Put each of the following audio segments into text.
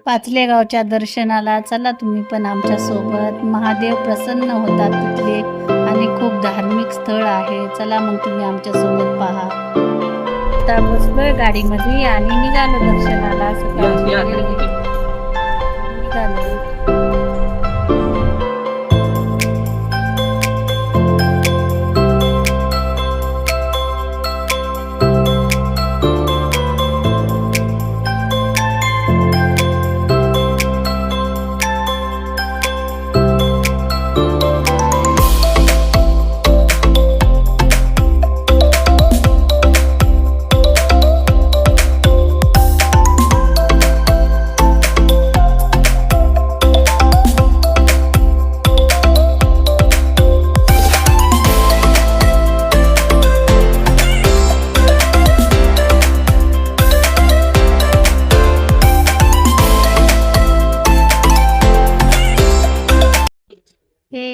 पाचले गावच्या दर्शनाला चला तुम्ही पण आमच्यासोबत महादेव प्रसन्न होतात तिथले आणि खूप धार्मिक स्थळ आहे. चला मग तुम्ही आमच्यासोबत पहा. आता बसलोय गाडीमध्ये आणि निघालो दर्शनाला. सकाळी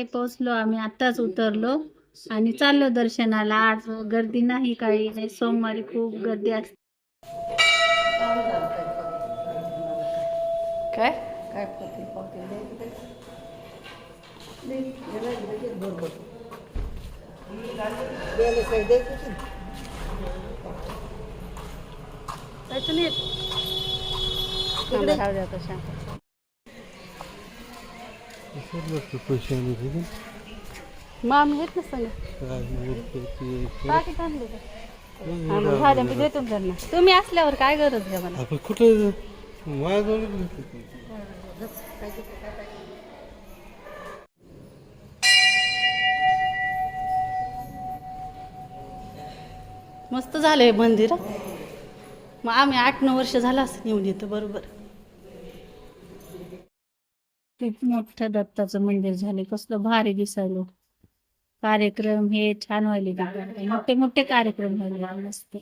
पोचलो आम्ही आत्ताच उतरलो. आणि चाललो दर्शनाला. आज गर्दी नाही काही नाही सोमवारी खूप गर्दी असते. काय? काय पावती आणले झालं मी देतो ना त्यांना. तुम्ही असल्यावर काय गरज मला? कुठं मस्त झालंय मंदिर. मग आम्ही आठ नऊ वर्ष झालं असं येऊन येतो बरोबर. खूप मोठं दत्ताचं मंदिर झाले. कसलं भारी दिसायलो. कार्यक्रम हे छान व्हायले मोठे मोठे कार्यक्रम व्हायला. मस्त.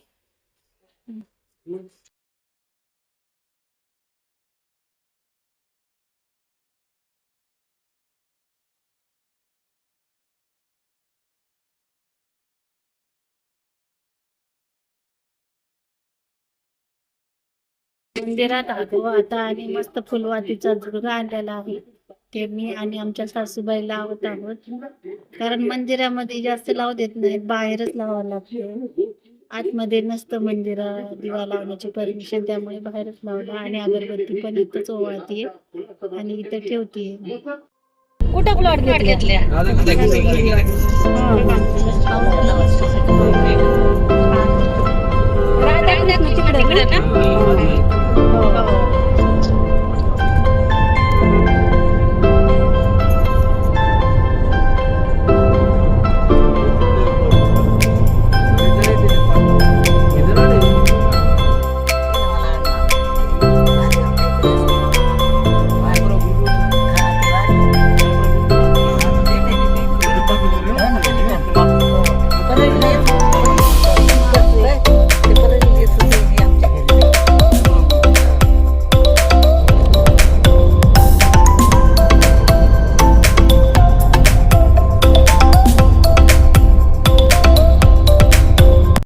मंदिरात आलो आता आणि मस्त फुलवातीचा झुडगा आणलेला आहे. ते मी आणि आमच्या सासूबाई लावत आहोत. कारण मंदिरामध्ये जास्त लावू देत नाही बाहेरच लावावं लागतं. आतमध्ये नसतं मंदिरा दिवा लावण्याची परमिशन त्यामुळे बाहेरच लावला. आणि अगरबत्ती पण इथंच ओवाळतीये आणि इथं ठेवतीये. कुठं प्लॉट घेतले? तिकडे ना.